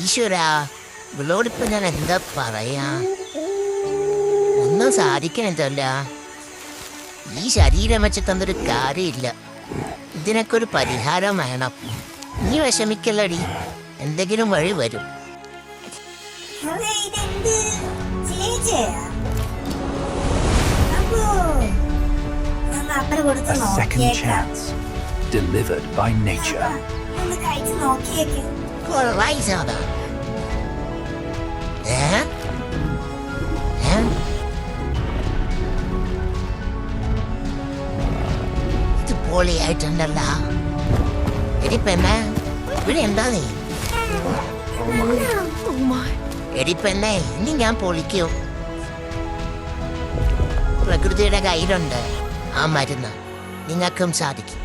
ഈശ്വര ഇവളോടിപ്പോ ഞാൻ എന്താ പറയാ? ഒന്നും സാധിക്കണില്ല ഈ ശരീരം വെച്ച് തന്നൊരു കാര്യമില്ല. ഇതിനൊക്കെ ഒരു പരിഹാരം വേണം. നീ വിഷമിക്കല്ലടി. എന്തെങ്കിലും വഴി വരും. A second chance. Delivered by nature. നോക്കിയേക്ക് കൊള്ളായി സാധാ ഏ ഏ? ഇത് പൊളിയായിട്ടുണ്ടല്ലോ. എടി പെണ്ണെ ഇവിടെ എന്താ നീ? എടി പെണ്ണെ ഇനി ഞാൻ പൊളിക്കൂ. പ്രകൃതിയുടെ കയ്യിലുണ്ട് ആ മരുന്ന്. നിങ്ങൾക്കും സാധിക്കും.